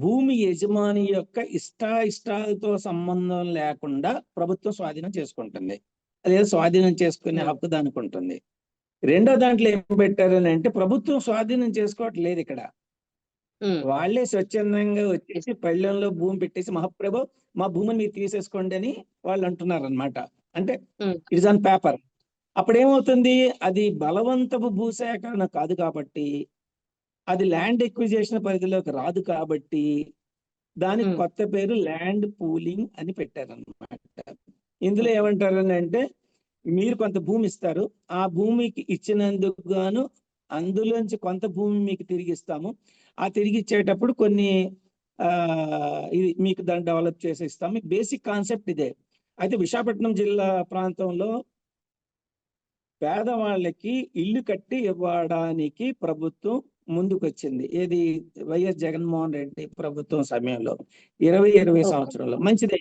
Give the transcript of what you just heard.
భూమి యజమాని యొక్క ఇష్టాయిష్టాలతో సంబంధం లేకుండా ప్రభుత్వం స్వాధీనం చేసుకుంటుంది. అదే స్వాధీనం చేసుకునే. హక్కు దానికి ఉంటుంది. రెండో దాంట్లో ఏం పెట్టారు అని అంటే ప్రభుత్వం స్వాధీనం చేసుకోవట్లేదు ఇక్కడ. వాళ్ళే స్వచ్ఛందంగా వచ్చేసి పళ్ళెంలో భూమి పెట్టేసి మహాప్రభు మా భూమిని మీరు తీసేసుకోండి అని వాళ్ళు అంటున్నారు అనమాట అంటే. It's on paper. అప్పుడు ఏమవుతుంది అది బలవంతపు భూసేకరణ కాదు కాబట్టి అది ల్యాండ్ ఎక్విజేషన్ పరిధిలోకి రాదు కాబట్టి దానికి Hmm. కొత్త పేరు ల్యాండ్ పూలింగ్ అని పెట్టారన్నమాట. ఇందులో ఏమంటారు అని అంటే మీరు కొంత భూమి ఇస్తారు. ఆ భూమికి ఇచ్చినందుకు గాను అందులోంచి కొంత భూమి మీకు తిరిగి ఇస్తాము. ఆ తిరిగి ఇచ్చేటప్పుడు కొన్ని ఆ ఇది మీకు దాన్ని డెవలప్ చేసి ఇస్తాము. బేసిక్ కాన్సెప్ట్ ఇదే. అయితే విశాఖపట్నం జిల్లా ప్రాంతంలో పేదవాళ్ళకి ఇల్లు కట్టి ఇవ్వడానికి ప్రభుత్వం ముందుకొచ్చింది. ఏది వైఎస్ జగన్మోహన్ రెడ్డి ప్రభుత్వం సమయంలో. ఇరవై ఇరవై. సంవత్సరంలో మంచిదే.